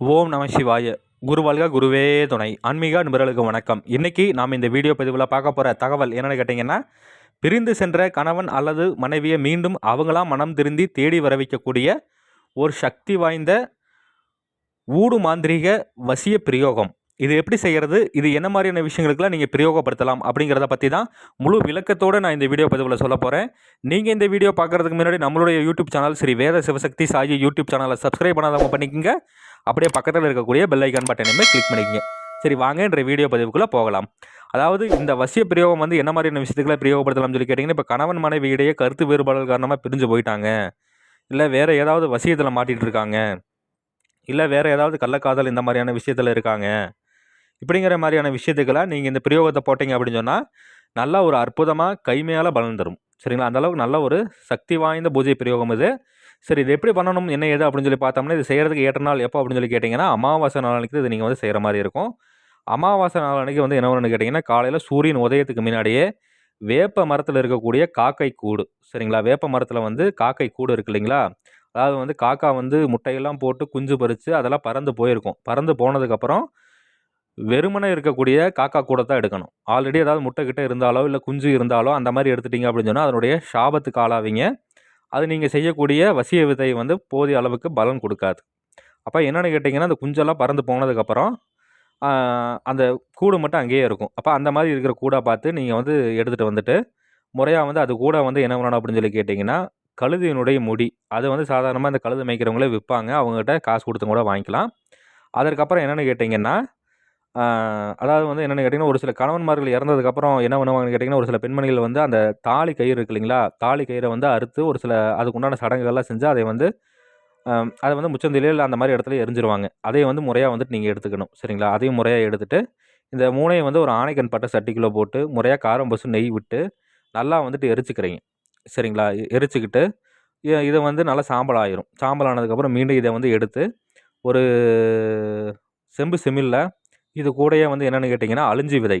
ஓம் நம சிவாய. குருவாழ்க குருவே துணை. ஆன்மீக நிபுணர்களுக்கு வணக்கம். இன்றைக்கி நாம் இந்த வீடியோ பதிவில் பார்க்க போகிற தகவல் என்னென்னு கேட்டிங்கன்னா பிரிந்து சென்ற கணவன் அல்லது மனைவியை மீண்டும் அவங்களாம் மனம் திருந்தி தேடி வர வைக்கக்கூடிய ஒரு சக்தி வாய்ந்த ஊடு மாந்திரீக வசிய பிரயோகம். இது எப்படி செய்கிறது இது என்ன மாதிரியான விஷயங்களுக்கெல்லாம் நீங்கள் பிரயோகப்படுத்தலாம் அப்படிங்கிறத பற்றி தான் முழு விளக்கத்தோடு நான் இந்த வீடியோ பதிவில் சொல்ல போகிறேன் நீங்கள் இந்த வீடியோ பார்க்குறதுக்கு முன்னாடி நம்மளுடைய YouTube channel Sri Veda Sivasakthi Sai YouTube சேனலை சப்ஸ்கிரைப் பண்ணாதவங்க பண்ணிக்கோங்க. அப்படியே பக்கத்தில் இருக்கக்கூடிய பெல் ஐக்கான் பட்டனையுமே கிளிக் பண்ணிக்கங்க. சரி வாங்க என்ற வீடியோ பதிவுக்குள்ளே போகலாம். அதாவது இந்த வசிய பிரயோகம் வந்து என்ன மாதிரியான விஷயத்துக்குள்ள பிரயோகப்படுத்தலாம்னு சொல்லி கேட்டிங்கன்னா இப்போ கணவன் மனைவி இடையே கருத்து வேறுபாடுகள் காரணமாக பிரிஞ்சு போயிட்டாங்க. இல்லை வேறு ஏதாவது வசியத்தில் மாட்டிகிட்டு இருக்காங்க. இல்லை வேறு ஏதாவது கள்ளக்காதல் இந்த மாதிரியான விஷயத்தில் இருக்காங்க. இப்படிங்கிற மாதிரியான விஷயத்துக்கெல்லாம் நீங்கள் இந்த பிரயோகத்தை போட்டிங்க அப்படின்னு சொன்னால் நல்லா ஒரு அற்புதமாக கைமையால் பலன் தரும். சரிங்களா? அந்தளவுக்கு நல்ல ஒரு சக்தி வாய்ந்த பூஜை பிரயோகம் இது. சரி இது எப்படி பண்ணணும்? என்ன ஏது? அப்படின்னு சொல்லி பார்த்தோம்னா இது செய்கிறதுக்கு ஏற்ற நாள் எப்போ? அப்படின்னு சொல்லி கேட்டிங்கன்னா அமாவாசை நாளைக்கு இது நீங்கள் வந்து செய்கிற மாதிரி இருக்கும். அமாவாசை நாளன்னைக்கு வந்து என்ன ஒன்று கேட்டிங்கன்னா காலையில் சூரியன் உதயத்துக்கு முன்னாடியே வேப்ப மரத்தில் இருக்கக்கூடிய காக்கை கூடு. சரிங்களா? வேப்ப மரத்தில் வந்து காக்கை கூடு இருக்கு இல்லைங்களா? அதாவது வந்து காக்கா வந்து முட்டையெல்லாம் போட்டு குஞ்சு பறித்து அதெல்லாம் பறந்து போயிருக்கும். பறந்து போனதுக்கப்புறம் வெறுமனே இருக்கக்கூடிய காக்கா கூட தான் எடுக்கணும். ஆல்ரெடி ஏதாவது முட்டை கிட்ட இருந்தாலோ இல்லை குஞ்சு இருந்தாலோ அந்த மாதிரி எடுத்துட்டிங்க அப்படின்னு சொன்னால் அதனுடைய சாபத்துக்கு ஆளாவீங்க. அது நீங்கள் செய்யக்கூடிய வசிய விதை வந்து போதிய அளவுக்கு பலன் கொடுக்காது. அப்போ என்னென்னு கேட்டிங்கன்னா அந்த குஞ்செல்லாம் பறந்து போனதுக்கப்புறம் அந்த கூடு மட்டும் அங்கேயே இருக்கும். அப்போ அந்த மாதிரி இருக்கிற கூடாக பார்த்து நீங்கள் வந்து எடுத்துகிட்டு வந்துட்டு முறையாக வந்து அது கூட வந்து என்ன பண்ணணும் அப்படின்னு சொல்லி கேட்டிங்கன்னா கழுதியினுடைய முடி. அது வந்து சாதாரணமாக இந்த கழுது மேய்க்கிறவங்களே விற்பாங்க. அவங்ககிட்ட காசு கொடுத்து கூட வாங்கிக்கலாம். அதற்கப்புறம் என்னென்னு கேட்டிங்கன்னா அதாவது வந்து என்னென்னு கேட்டிங்கன்னா ஒரு சில கணவன்மார்கள் இறந்ததுக்கப்புறம் என்ன பண்ணுவாங்கன்னு கேட்டிங்கன்னா ஒரு சில பெண்மணிகள் வந்து அந்த தாலி கயிறு இருக்கு இல்லைங்களா? தாலி கயிறை வந்து அறுத்து ஒரு சில அதுக்கு உண்டான சடங்குகள்லாம் செஞ்சு அதை வந்து அதை வந்து முச்சந்திலையோ இல்லை அந்த மாதிரி இடத்துல எரிஞ்சிருவாங்க. அதையும் வந்து முறையாக வந்துட்டு நீங்கள் எடுத்துக்கணும் சரிங்களா? அதையும் முறையாக எடுத்துகிட்டு இந்த மூணையும் வந்து ஒரு ஆணைக்கண் பட்டை சட்டிக்குள்ளே போட்டு முறையாக காரம் பசு நெய் விட்டு நல்லா வந்துட்டு எரிச்சுக்கிறீங்க சரிங்களா? எரிச்சுக்கிட்டு இதை வந்து நல்லா சாம்பல் ஆயிரும். சாம்பல் ஆனதுக்கப்புறம் மீண்டும் இதை வந்து எடுத்து ஒரு செம்பு செமில்ல இது கூடயே வந்து என்னென்னு கேட்டிங்கன்னா அழிஞ்சி விதை.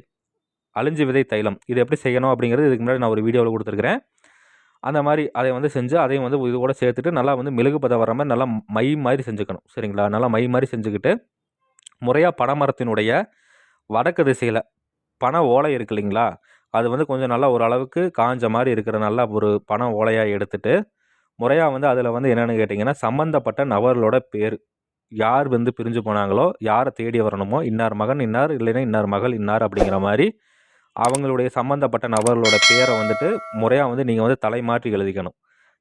அழிஞ்சி விதை தைலம். இது எப்படி செய்யணும் அப்படிங்கிறது இதுக்கு முன்னாடி நான் ஒரு வீடியோவில் கொடுத்துருக்குறேன். அந்த மாதிரி அதை வந்து செஞ்சு அதையும் வந்து இது கூட சேர்த்துட்டு நல்லா வந்து மெழுகு பதம் வர மாதிரி நல்லா மை மாதிரி செஞ்சுக்கணும். சரிங்களா? நல்லா மை மாதிரி செஞ்சுக்கிட்டு முறையாக பனைமரத்தினுடைய வடக்கு திசையில் பனை ஓலை இருக்கு இல்லைங்களா? அது வந்து கொஞ்சம் நல்லா ஓரளவுக்கு காஞ்ச மாதிரி இருக்கிற நல்லா ஒரு பனை ஓலையாக எடுத்துகிட்டு முறையாக வந்து அதில் வந்து என்னென்னு கேட்டிங்கன்னா சம்மந்தப்பட்ட நபர்களோட பேர். யார் வந்து பிரிஞ்சு போனாங்களோ யாரை தேடி வரணுமோ இன்னார் மகன் இன்னார் இல்லைன்னா இன்னார் மகள் இன்னார் அப்படிங்கிற மாதிரி அவங்களுடைய சம்மந்தப்பட்ட நபர்களோட பேரை வந்துட்டு முறையாக வந்து நீங்கள் வந்து தலை மாற்றி எழுதிக்கணும்.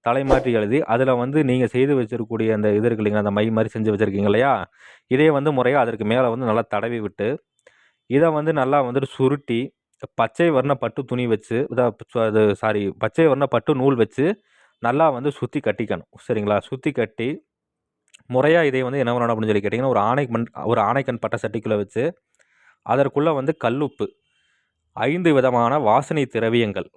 தலை மாற்றி எழுதி அதில் வந்து நீங்கள் செய்து வச்சிருக்கக்கூடிய அந்த இது இருக்கு இல்லைங்க அந்த மை மாதிரி செஞ்சு வச்சுருக்கீங்க இல்லையா? இதே வந்து முறையாக அதற்கு மேலே வந்து நல்லா தடவி விட்டு இதை வந்து நல்லா வந்துட்டு சுருட்டி பச்சை வர்ண பட்டு துணி வச்சு அது சாரி பச்சை வர்ண பட்டு நூல் வச்சு நல்லா வந்து சுற்றி கட்டிக்கணும். சரிங்களா? சுற்றி கட்டி முறையாக இதை வந்து என்ன பண்ணணும் அப்படின்னு சொல்லி கேட்டிங்கன்னா ஒரு ஆணை மண் ஒரு ஆணைக்கண் பட்ட சட்டிக்குள்ளே வச்சு அதற்குள்ளே வந்து கல்லுப்பு ஐந்து விதமான வாசனை திரவியங்கள்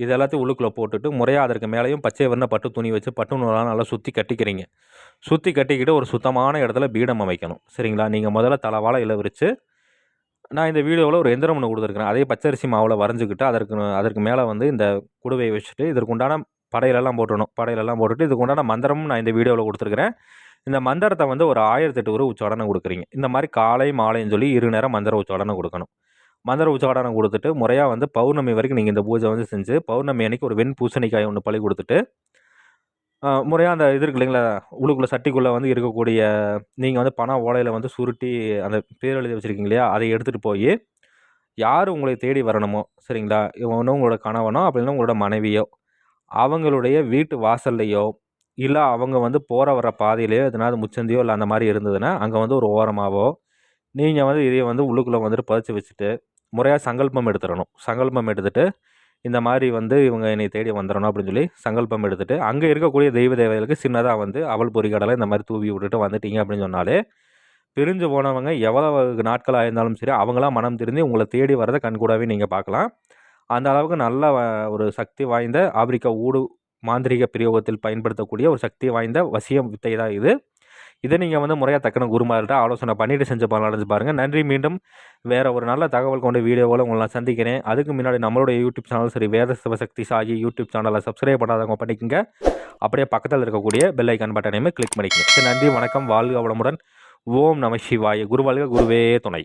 இது எல்லாத்தையும் உள்ளுக்குள்ளே போட்டுட்டு முறையாக அதற்கு மேலேயும் பச்சை வண்ண பட்டு துணி வச்சு பட்டு நூலாக நல்லா சுற்றி கட்டிக்கிறீங்க. சுற்றி கட்டிக்கிட்டு ஒரு சுத்தமான இடத்துல பீடம் அமைக்கணும். சரிங்களா? நீங்கள் முதல்ல தலைவாழை இலை விரித்து நான் இந்த வீடியோவில் ஒரு எந்திரம் ஒன்று கொடுத்துருக்குறேன். அதே பச்சரிசி மாவில் வரைஞ்சிக்கிட்டு அதற்கு அதற்கு மேலே வந்து இந்த குடுவையை வச்சுட்டு இதற்கு உண்டான படையிலெல்லாம் போட்டுடணும். படையிலெல்லாம் போட்டுட்டு இதுக்கு உண்டான மந்திரமும் நான் இந்த வீடியோவில் கொடுத்துருக்குறேன். இந்த மந்திரத்தை வந்து ஒரு ஆயிரத்தெட்டு ஒரு உச்சாடனை கொடுக்குறீங்க. இந்த மாதிரி காலை மாலைன்னு சொல்லி இரு நேரம் மந்திர உச்சாடனை கொடுக்கணும். மந்திர உச்சாடனை கொடுத்துட்டு முறையாக வந்து பௌர்ணமி வரைக்கும் நீங்கள் இந்த பூஜை வந்து செஞ்சு பௌர்ணமி அன்னைக்கு ஒரு வெண் பூசணிக்காய் ஒன்று பழி கொடுத்துட்டு முறையாக அந்த இது இருக்கு இல்லைங்களா உள்ளுக்குள்ளே சட்டிக்குள்ளே வந்து இருக்கக்கூடிய நீங்கள் வந்து பண ஓலையில் வந்து சுருட்டி அந்த பேர் எழுதி வச்சுருக்கீங்க இல்லையா அதை எடுத்துகிட்டு போய் யார் உங்களை தேடி வரணுமோ சரிங்களா ஒன்று உங்களோட கணவனோ அப்படின்னா உங்களோட மனைவியோ அவங்களுடைய வீட்டு வாசல்லையோ இல்லை அவங்க வந்து போகிற வர பாதையிலையோ எதனாவது முச்சந்தியோ இல்லை அந்த மாதிரி இருந்ததுன்னா அங்கே வந்து ஒரு ஓரமாகவோ நீங்கள் வந்து இதையை வந்து உள்ளுக்குள்ளே வந்துட்டு பதிச்சு வச்சுட்டு முறையாக சங்கல்பம் எடுத்துடணும். சங்கல்பம் எடுத்துகிட்டு இந்த மாதிரி வந்து இவங்க என்னை தேடி வந்துடணும் அப்படின்னு சொல்லி சங்கல்பம் எடுத்துகிட்டு அங்கே இருக்கக்கூடிய தெய்வ தேவைகளுக்கு சின்னதாக வந்து அவள் பொறிகடலை இந்த மாதிரி தூவி விட்டுட்டு வந்துட்டீங்க அப்படின்னு சொன்னாலே பிரிஞ்சு போனவங்க எவ்வளவு நாட்கள் ஆயிருந்தாலும் சரி அவங்களாம் மனம் திருந்தி உங்களை தேடி வரதை கண்கூடாவே நீங்கள் பார்க்கலாம். அந்த அளவுக்கு நல்ல ஒரு சக்தி வாய்ந்த ஆப்பிரிக்கா ஊடு மாந்திரிக பிரயோகத்தில் பயன்படுத்தக்கூடிய ஒரு சக்தி வாய்ந்த வசியம் வித்தை தான் இது. இதை நீங்கள் வந்து முறையாக தக்கன குருமார்கிட்ட ஆலோசனை பண்ணிவிட்டு செஞ்சு பண்ணலாம்னு பாருங்கள் நன்றி. மீண்டும் வேறு ஒரு நல்ல தகவல் கொண்ட வீடியோவில் உங்களை நான் சந்திக்கிறேன். அதுக்கு முன்னாடி நம்மளுடைய யூடியூப் சேனல் சரி வேத சிவசக்தி சாகி யூடியூப் சேனலை சப்ஸ்கிரைப் பண்ணாதவங்க பண்ணிக்கோங்க. அப்படியே பக்கத்தில் இருக்கக்கூடிய பெல் ஐக்கான் பட்டனையுமே கிளிக் பண்ணிக்கோங்க. சரி நன்றி வணக்கம். வாழ்க வளமுடன். ஓம் நம சிவாய. குருவாழ்க குருவே துணை.